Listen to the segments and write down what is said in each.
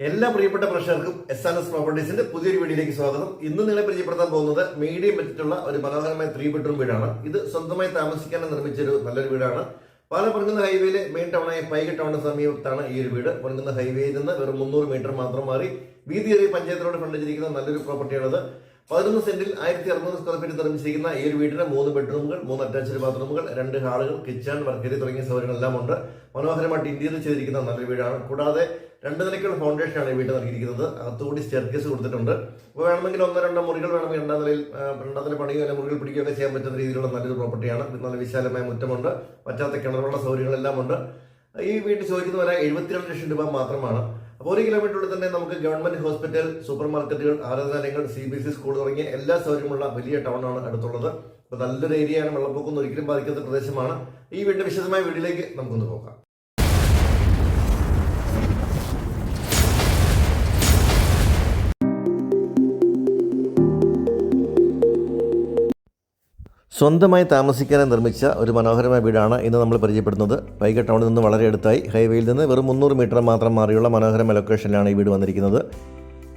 എല്ലാ പ്രിയപ്പെട്ട പ്രേക്ഷകർക്കും എസ് ആൻ എസ് പ്രോപ്പർട്ടീസിന്റെ പുതിയൊരു വീഡിയോയിലേക്ക് സ്വാഗതം. ഇന്ന് നിങ്ങളെ പരിചയപ്പെടുത്താൻ പോകുന്നത് മീഡിയം ബജറ്റുള്ള ഒരു മനോഹരമായ ത്രീ ബെഡ്റൂം വീടാണ്. ഇത് സ്വന്തമായി താമസിക്കാൻ നിർമ്മിച്ച ഒരു നല്ലൊരു വീടാണ്. പാല ഹൈവേയിലെ മെയിൻ ടൗണായ പൈക ടൗണിന് സമീപത്താണ് ഈ ഒരു വീട്. പൊൻകുന്ന ഹൈവേയിൽ നിന്ന് വെറും മുന്നൂറ് മീറ്റർ മാത്രം മാറി വീതിയേറിയ പഞ്ചായത്തിനോട് ചെയ്തിരിക്കുന്ന നല്ലൊരു പ്രോപ്പർട്ടിയാണത് പതിനൊന്ന് സെന്റിൽ ആയിരത്തി അറുന്നൂറ് സ്ക്വയർ ഫീറ്റ് നിർമ്മിച്ചിരിക്കുന്ന ഈ ഒരു വീടിന് മൂന്ന് ബെഡ്റൂമുകൾ മൂന്ന് അറ്റാച്ച്ഡ് ബാത്റൂമുകൾ രണ്ട് ഹാളുകൾ കിച്ചൺ വർക്കറി തുടങ്ങിയ സൗകര്യങ്ങളെല്ലാം ഉണ്ട്. മനോഹരമായിട്ട് ഇന്ത്യയിൽ ചെയ്തിരിക്കുന്ന നല്ലൊരു വീടാണ്. കൂടാതെ രണ്ട് നിലയ്ക്കുള്ള ഫൗണ്ടേഷനാണ് ഈ വീട് നൽകിയിരിക്കുന്നത് അകത്തുകൂടി സ്റ്റെയർക്കേസ് കൊടുത്തിട്ടുണ്ട്. അപ്പോൾ വേണമെങ്കിൽ ഒന്നോ രണ്ടോ മുറികൾ വേണമെങ്കിൽ രണ്ടാം നിലയിൽ രണ്ടാം നില പണിയോ അല്ലെങ്കിൽ മുറികൾ പിടിക്കുകയൊക്കെ ചെയ്യാൻ പറ്റുന്ന രീതിയിലുള്ള നല്ലൊരു പ്രോപ്പർട്ടിയാണ് നല്ല വിശാലമായ മുറ്റമുണ്ട്. പറ്റാത്ത കിണറുള്ള സൗകര്യങ്ങളെല്ലാം ഉണ്ട്. ഈ വീട് ചോദിക്കുന്ന വില എഴുപത്തിരണ്ട് ലക്ഷം രൂപ മാത്രമാണ്. അപ്പോൾ ഒരു കിലോമീറ്ററിൽ തന്നെ നമുക്ക് ഗവൺമെന്റ് ഹോസ്പിറ്റൽ സൂപ്പർ മാർക്കറ്റുകൾ ആരാധനാലയങ്ങൾ സി ബി സി സ്കൂൾ തുടങ്ങിയ എല്ലാ സൗകര്യമുള്ള വലിയ ടൗണാണ് അടുത്തുള്ളത്. അപ്പോൾ നല്ലൊരു ഏരിയയാണ് വെള്ളപ്പൊക്കം ഒരിക്കലും ബാധിക്കാത്ത പ്രദേശമാണ്. ഈ വീടിന്റെ വിശദമായ വീട്ടിലേക്ക് നമുക്കൊന്ന് പോകാം. സ്വന്തമായി താമസിക്കാനായി നിർമ്മിച്ച ഒരു മനോഹരമായ വീടാണ് ഇന്ന് നമ്മൾ പരിചയപ്പെടുന്നത്. വൈകിട്ട് ടൗണിൽ നിന്ന് വളരെ അടുത്തായി ഹൈവേയിൽ നിന്ന് വെറും മുന്നൂറ് മീറ്റർ മാത്രം മാറിയുള്ള മനോഹരമായ ലൊക്കേഷനിലാണ് ഈ വീട് വന്നിരിക്കുന്നത്.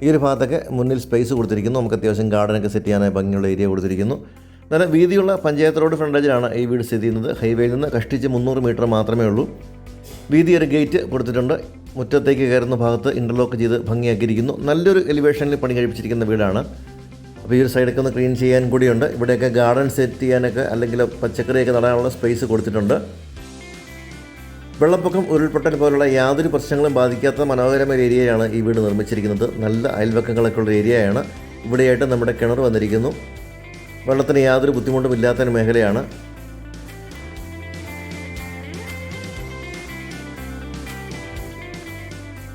ഈ ഒരു ഭാഗത്തൊക്കെ മുന്നിൽ സ്പേസ് കൊടുത്തിരിക്കുന്നു. നമുക്ക് അത്യാവശ്യം ഗാർഡനൊക്കെ സെറ്റ് ചെയ്യാനായി ഭംഗിയുള്ള ഏരിയ കൊടുത്തിരിക്കുന്നു. നല്ല വീതിയുള്ള പഞ്ചായത്ത് റോഡ് ഫ്രണ്ടേജിലാണ് ഈ വീട് സ്ഥിതി ചെയ്യുന്നത്. ഹൈവേയിൽ നിന്ന് കഷ്ടിച്ച് മുന്നൂറ് മീറ്റർ മാത്രമേ ഉള്ളൂ. വീതി ഒരു ഗേറ്റ് കൊടുത്തിട്ടുണ്ട്. മുറ്റത്തേക്ക് കയറുന്ന ഭാഗത്ത് ഇന്റർലോക്ക് ചെയ്ത് ഭംഗിയാക്കിയിരിക്കുന്നു. നല്ലൊരു എലിവേഷനിൽ പണി കഴിപ്പിച്ചിരിക്കുന്ന വീടാണ്. അപ്പോൾ ഈ ഒരു സൈഡൊക്കെ ഒന്ന് ക്ലീൻ ചെയ്യാൻ കൂടിയുണ്ട്. ഇവിടെയൊക്കെ ഗാർഡൻ സെറ്റ് ചെയ്യാനൊക്കെ അല്ലെങ്കിൽ പച്ചക്കറിയൊക്കെ നടാനുള്ള സ്പേസ് കൊടുത്തിട്ടുണ്ട്. വെള്ളപ്പൊക്കം ഉരുൾപൊട്ടൽ പോലുള്ള യാതൊരു പ്രശ്നങ്ങളും ബാധിക്കാത്ത മനോഹരമായ ഏരിയയാണ് ഈ വീട് നിർമ്മിച്ചിരിക്കുന്നത്. നല്ല അയൽവക്കങ്ങളൊക്കെ ഉള്ള ഏരിയയാണ് ഇവിടെയായിട്ട് നമ്മുടെ കിണർ വന്നിരിക്കുന്നു. വെള്ളത്തിന് യാതൊരു ബുദ്ധിമുട്ടും ഇല്ലാത്ത മേഖലയാണ്.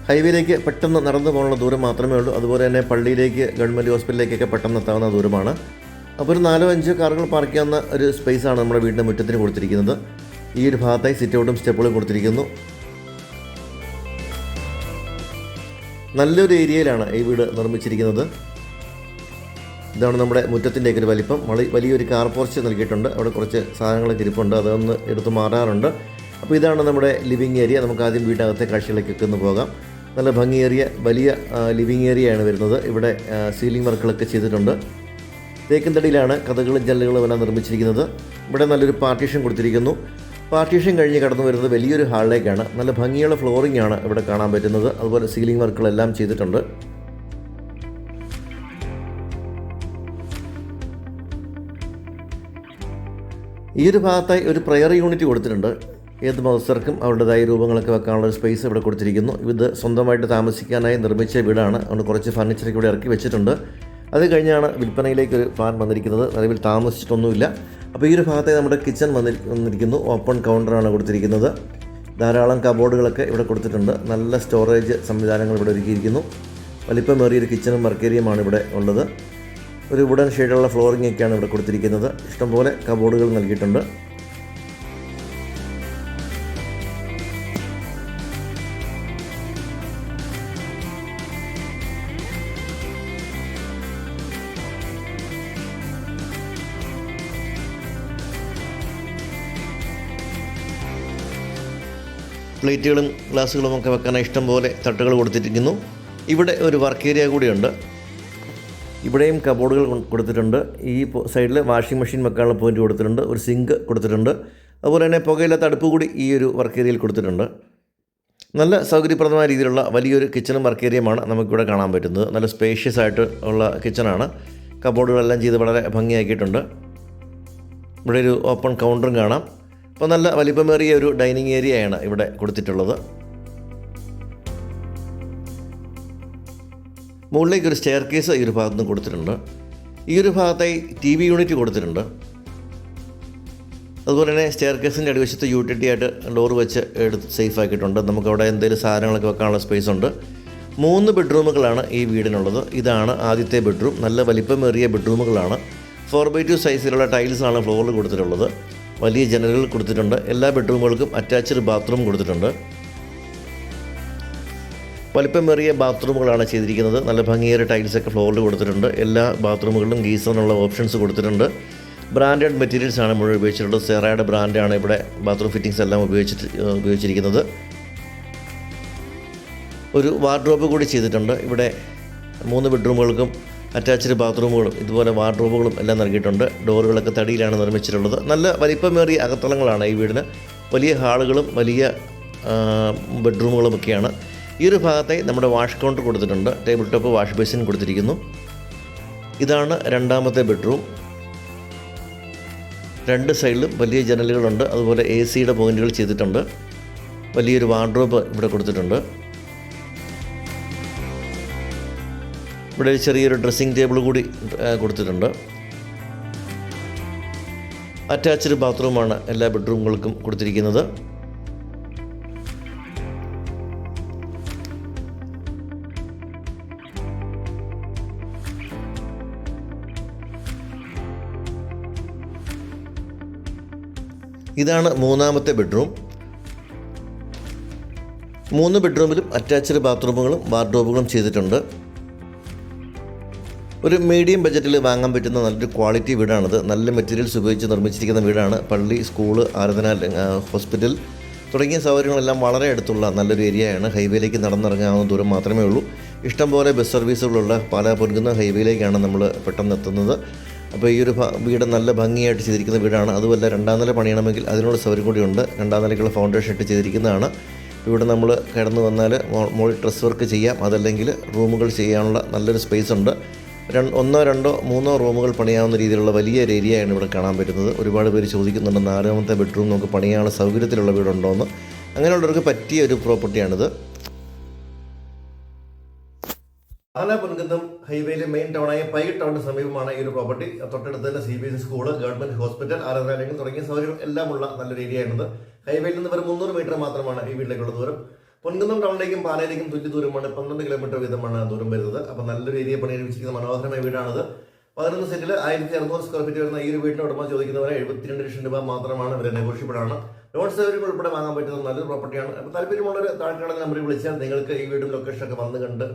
ഹൈവേയിലേക്ക് പെട്ടെന്ന് നടന്നു പോകാനുള്ള ദൂരം മാത്രമേ ഉള്ളൂ. അതുപോലെ തന്നെ പള്ളിയിലേക്ക് ഗവൺമെന്റ് ഹോസ്പിറ്റലിലേക്കൊക്കെ പെട്ടെന്ന് എത്താവുന്ന ദൂരമാണ്. അപ്പോൾ ഒരു നാലോ അഞ്ചോ കാറുകൾ പാർക്ക് ചെയ്യാവുന്ന ഒരു സ്പേസാണ് നമ്മുടെ വീടിന്റെ മുറ്റത്തിന് കൊടുത്തിരിക്കുന്നത്. ഈ ഒരു ഭാഗത്തായി സിറ്റ് ഔട്ടും സ്റ്റെപ്പുകളും കൊടുത്തിരിക്കുന്നു. നല്ലൊരു ഏരിയയിലാണ് ഈ വീട് നിർമ്മിച്ചിരിക്കുന്നത്. ഇതാണ് നമ്മുടെ മുറ്റത്തിന്റെയൊക്കെ ഒരു വലിപ്പം. വളി വലിയൊരു കാർ പോർച്ച് നൽകിയിട്ടുണ്ട്. അവിടെ കുറച്ച് സാധനങ്ങളൊക്കെ ഇരിപ്പുണ്ട്. അതൊന്ന് എടുത്ത് മാറാറുണ്ട്. അപ്പോൾ ഇതാണ് നമ്മുടെ ലിവിങ് ഏരിയ നമുക്ക് ആദ്യം വീട്ടിനകത്തെ കാഴ്ചകളിലേക്കൊക്കെ ഒന്ന് പോകാം. നല്ല ഭംഗിയേറിയ വലിയ ലിവിങ് ഏരിയയാണ് വരുന്നത്. ഇവിടെ സീലിംഗ് വർക്കുകളൊക്കെ ചെയ്തിട്ടുണ്ട്. തേക്കിൻതടിയിലാണ് കഥകളും ജനലുകളും എല്ലാം നിർമ്മിച്ചിരിക്കുന്നത്. ഇവിടെ നല്ലൊരു പാർട്ടീഷൻ കൊടുത്തിരിക്കുന്നു. പാർട്ടീഷൻ കഴിഞ്ഞ് കടന്നു വരുന്നത് വലിയൊരു ഹാളിലേക്കാണ്. നല്ല ഭംഗിയുള്ള ഫ്ലോറിംഗ് ആണ് ഇവിടെ കാണാൻ പറ്റുന്നത്. അതുപോലെ സീലിംഗ് വർക്കുകളെല്ലാം ചെയ്തിട്ടുണ്ട്. ഈ ഒരു ഭാഗത്തായി ഒരു പ്രയർ യൂണിറ്റ് കൊടുത്തിട്ടുണ്ട്. ഏത് മതസ്ഥർക്കും അവരുടേതായ രൂപങ്ങളൊക്കെ വെക്കാനുള്ള സ്പേസ് ഇവിടെ കൊടുത്തിരിക്കുന്നു. ഇത് സ്വന്തമായിട്ട് താമസിക്കാനായി നിർമ്മിച്ച വീടാണ്. അതുകൊണ്ട് കുറച്ച് ഫർണിച്ചറൊക്കെ ഇവിടെ ഇറക്കി വെച്ചിട്ടുണ്ട്. അത് കഴിഞ്ഞാണ് വിൽപ്പനയിലേക്ക് ഒരു പ്ലാൻ വന്നിരിക്കുന്നത്. നിലവിൽ താമസിച്ചിട്ടൊന്നുമില്ല. അപ്പോൾ ഈ ഒരു ഭാഗത്തെ നമ്മുടെ കിച്ചൺ വന്നി വന്നിരിക്കുന്നു. ഓപ്പൺ കൗണ്ടറാണ് കൊടുത്തിരിക്കുന്നത്. ധാരാളം കബോർഡുകളൊക്കെ ഇവിടെ കൊടുത്തിട്ടുണ്ട്. നല്ല സ്റ്റോറേജ് സംവിധാനങ്ങൾ ഇവിടെ ഒരുക്കിയിരിക്കുന്നു. വലിപ്പമേറിയൊരു കിച്ചണും വർക്കേരിയുമാണ് ഇവിടെ ഉള്ളത്. ഒരു വുഡൻ ഷെയ്ഡുള്ള ഫ്ലോറിംഗ് ഒക്കെയാണ് ഇവിടെ കൊടുത്തിരിക്കുന്നത്. ഇഷ്ടംപോലെ കബോർഡുകൾ നൽകിയിട്ടുണ്ട്. പ്ലേറ്റുകളും ഗ്ലാസ്സുകളും ഒക്കെ വെക്കാൻ ഇഷ്ടം പോലെ തട്ടുകൾ കൊടുത്തിരിക്കുന്നു. ഇവിടെ ഒരു വർക്ക് ഏരിയ കൂടിയുണ്ട്. ഇവിടെയും കബോർഡുകൾ കൊടുത്തിട്ടുണ്ട്. ഈ സൈഡിൽ വാഷിംഗ് മെഷീൻ വെക്കാനുള്ള പോയിന്റ് കൊടുത്തിട്ടുണ്ട്. ഒരു സിങ്ക് കൊടുത്തിട്ടുണ്ട്. അതുപോലെ തന്നെ പുകയില്ലാത്ത അടുപ്പ് കൂടി ഈ ഒരു വർക്ക് ഏരിയയിൽ കൊടുത്തിട്ടുണ്ട്. നല്ല സൗകര്യപ്രദമായ രീതിയിലുള്ള വലിയൊരു കിച്ചണും വർക്ക് ഏരിയയുമാണ് നമുക്കിവിടെ കാണാൻ പറ്റുന്നത്. നല്ല സ്പേഷ്യസ് ആയിട്ട് ഉള്ള കിച്ചണാണ് കബോർഡുകളെല്ലാം ചെയ്ത് വളരെ ഭംഗിയാക്കിയിട്ടുണ്ട്. ഇവിടെ ഒരു ഓപ്പൺ കൗണ്ടറും കാണാം. അപ്പോൾ നല്ല വലിപ്പമേറിയ ഒരു ഡൈനിങ് ഏരിയയാണ് ഇവിടെ കൊടുത്തിട്ടുള്ളത്. മുകളിലേക്ക് ഒരു സ്റ്റെയർ കേസ് ഈ ഒരു ഭാഗത്ത് നിന്ന് കൊടുത്തിട്ടുണ്ട്. ഈ ഒരു ഭാഗത്തായി ടി വി യൂണിറ്റ് കൊടുത്തിട്ടുണ്ട്. അതുപോലെ തന്നെ സ്റ്റെയർ കേസിന്റെ അടിവശത്ത് യൂട്ടിലിറ്റി ആയിട്ട് ഡോർ വെച്ച് എടുത്ത് സേഫ് ആക്കിയിട്ടുണ്ട്. നമുക്കവിടെ എന്തെങ്കിലും സാധനങ്ങളൊക്കെ വെക്കാനുള്ള സ്പേസ് ഉണ്ട്. മൂന്ന് ബെഡ്റൂമുകളാണ് ഈ വീടിനുള്ളത്. ഇതാണ് ആദ്യത്തെ ബെഡ്റൂം നല്ല വലിപ്പമേറിയ ബെഡ്റൂമുകളാണ് ഫോർ ബൈ ടു സൈസിലുള്ള ടൈൽസാണ് ഫ്ലോറിൽ കൊടുത്തിട്ടുള്ളത്. വലിയ ജനലുകൾ കൊടുത്തിട്ടുണ്ട്. എല്ലാ ബെഡ്റൂമുകൾക്കും അറ്റാച്ച്ഡ് ബാത്റൂം കൊടുത്തിട്ടുണ്ട്. വലിപ്പമേറിയ ബാത്റൂമുകളാണ് ചെയ്തിരിക്കുന്നത്. നല്ല ഭംഗിയേറിയ ടൈൽസൊക്കെ ഫ്ലോറിൽ കൊടുത്തിട്ടുണ്ട്. എല്ലാ ബാത്റൂമുകളിലും ഗീസറിനുള്ള ഓപ്ഷൻസ് കൊടുത്തിട്ടുണ്ട്. ബ്രാൻഡഡ് മെറ്റീരിയൽസ് ആണ് മുഴുവൻ ഉപയോഗിച്ചിട്ടുള്ളത്. സെറയുടെ ബ്രാൻഡാണ് ഇവിടെ ബാത്റൂം ഫിറ്റിങ്സ് എല്ലാം ഉപയോഗിച്ചിട്ട് ഉപയോഗിച്ചിരിക്കുന്നത്. ഒരു വാർഡ്രോബ് കൂടി ചെയ്തിട്ടുണ്ട്. ഇവിടെ മൂന്ന് ബെഡ്റൂമുകൾക്കും അറ്റാച്ച്ഡ് ബാത്റൂമുകളും ഇതുപോലെ വാർഡ്രോബുകളും എല്ലാം നൽകിയിട്ടുണ്ട്. ഡോറുകളൊക്കെ തടിയിലാണ് നിർമ്മിച്ചിട്ടുള്ളത്. നല്ല വലിപ്പമേറിയ അകത്തളങ്ങളാണ് ഈ വീടിന്. വലിയ ഹാളുകളും വലിയ ബെഡ്റൂമുകളുമൊക്കെയാണ്. ഈ ഒരു ഭാഗത്തെ നമ്മുടെ വാഷ് കൗണ്ടർ കൊടുത്തിട്ടുണ്ട്. ടേബിൾ ടോപ്പ് വാഷ് ബേസിൻ കൊടുത്തിരിക്കുന്നു. ഇതാണ് രണ്ടാമത്തെ ബെഡ്റൂം. രണ്ട് സൈഡിലും വലിയ ജനലുകളുണ്ട്. അതുപോലെ എ സിയുടെ പോയിന്റുകൾ ചെയ്തിട്ടുണ്ട്. വലിയൊരു വാർഡ്രോബ് ഇവിടെ കൊടുത്തിട്ടുണ്ട്. ഇവിടെ ഒരു ചെറിയൊരു ഡ്രസ്സിംഗ് ടേബിൾ കൂടി കൊടുത്തിട്ടുണ്ട്. അറ്റാച്ച്ഡ് ബാത്റൂമാണ് എല്ലാ ബെഡ്റൂമുകൾക്കും കൊടുത്തിരിക്കുന്നത്. ഇതാണ് മൂന്നാമത്തെ ബെഡ്റൂം മൂന്ന് ബെഡ്റൂമിലും അറ്റാച്ച്ഡ് ബാത്റൂമുകളും വാർഡ്രോബുകളും ചെയ്തിട്ടുണ്ട്. ഒരു മീഡിയം ബജറ്റിൽ വാങ്ങാൻ പറ്റുന്ന നല്ലൊരു ക്വാളിറ്റി വീടാണത്. നല്ല മെറ്റീരിയൽസ് ഉപയോഗിച്ച് നിർമ്മിച്ചിരിക്കുന്ന വീടാണ്. പള്ളി സ്കൂൾ ആരാധന ഹോസ്പിറ്റൽ തുടങ്ങിയ സൗകര്യങ്ങളെല്ലാം വളരെ അടുത്തുള്ള നല്ലൊരു ഏരിയയാണ് ഹൈവേയിലേക്ക് നടന്നിറങ്ങാവുന്ന ദൂരം മാത്രമേ ഉള്ളൂ. ഇഷ്ടംപോലെ ബസ് സർവീസുകളുള്ള പല പൊരുങ്ങുന്ന ഹൈവേയിലേക്കാണ് നമ്മൾ പെട്ടെന്ന് എത്തുന്നത്. അപ്പോൾ ഈ ഒരു വീട് നല്ല ഭംഗിയായിട്ട് ചെയ്തിരിക്കുന്ന വീടാണ്. അതുമല്ല രണ്ടാം നില പണിയണമെങ്കിൽ അതിനുള്ള സൗകര്യം കൂടിയുണ്ട്. രണ്ടാം നിലയ്ക്കുള്ള ഫൗണ്ടേഷൻ ഇട്ട് ചെയ്തിരിക്കുന്നതാണ്. ഇവിടെ നമ്മൾ കിടന്നു വന്നാൽ മോളിൽ ഡ്രസ് വർക്ക് ചെയ്യാം. അതല്ലെങ്കിൽ റൂമുകൾ ചെയ്യാനുള്ള നല്ലൊരു സ്പേസ് ഉണ്ട്. ഒന്നോ രണ്ടോ മൂന്നോ റൂമുകൾ പണിയാവുന്ന രീതിയിലുള്ള വലിയ ഒരു ഏരിയയാണ് ഇവിടെ കാണാൻ പറ്റുന്നത്. ഒരുപാട് പേര് ചോദിക്കുന്നുണ്ട് നാലാമത്തെ ബെഡ്റൂം നമുക്ക് പണിയാനുള്ള സൗകര്യത്തിലുള്ള വീടുണ്ടോ എന്ന് അങ്ങനെയുള്ളവർക്ക് പറ്റിയ ഒരു പ്രോപ്പർട്ടിയാണിത് ആല പൊൻകുന്നം ഹൈവേയിലെ മെയിൻ ടൗണായ പൈ ടൗണിന് സമീപമാണ് ഈ ഒരു പ്രോപ്പർട്ടി തൊട്ടടുത്ത് തന്നെ C B S school government hospital ആരാധനാലയങ്ങൾ തുടങ്ങിയ സൗകര്യം എല്ലാമുള്ള നല്ലൊരു ഏരിയയാണിത് ഹൈവേയിൽ നിന്ന് വെറും മുന്നൂറ് മീറ്റർ മാത്രമാണ് ഈ വീട്ടിലേക്കുള്ള ദൂരം. പൊൻകുന്നം ടൗണിലേക്കും പാലയിലേക്കും തുല്യ ദൂരമാണ് പന്ത്രണ്ട് കിലോമീറ്റർ വീതമാണ് ദൂരം വരുന്നത്. അപ്പോൾ നല്ലൊരു ഏരിയ പണിയെടുപ്പിച്ചിരിക്കുന്ന മനോഹരമായ വീടാണിത്. പതിനൊന്ന് സെന്റിൽ ആയിരത്തി അറുന്നൂറ് സ്ക്വയർ ഫീറ്റ് വരുന്ന ഈ ഒരു വീടിന്റെ ഉടമ ചോദിക്കുന്നവരെ എഴുപത്തിരണ്ട് ലക്ഷം രൂപ മാത്രമാണ് ഇവരെ നെഗോഷ്യബിളാണ് ലോൺ സൗകര്യം ഉൾപ്പെടെ വാങ്ങാൻ പറ്റുന്ന നല്ലൊരു പ്രോപ്പർട്ടിയാണ് അപ്പോൾ താല്പര്യമുള്ളവർ താഴെയുള്ള നമ്പറിൽ വിളിച്ചാൽ നിങ്ങൾക്ക് ഈ വീടും ലൊക്കേഷൻ ഒക്കെ വന്ന് കണ്ട്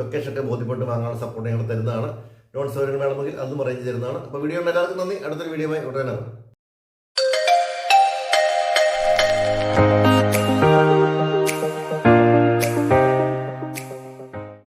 ലൊക്കേഷൻ ഒക്കെ ബോധ്യപ്പെട്ട് വാങ്ങാനുള്ള സപ്പോർട്ട് ഞങ്ങൾ തരുന്നതാണ്. ലോൺ സൗകര്യം വേണമെങ്കിൽ അതും അറേഞ്ച് തരുന്നതാണ്. അപ്പോൾ വീഡിയോ എല്ലാവർക്കും നന്ദി. അടുത്തൊരു വീഡിയോയുമായി ഉടനെ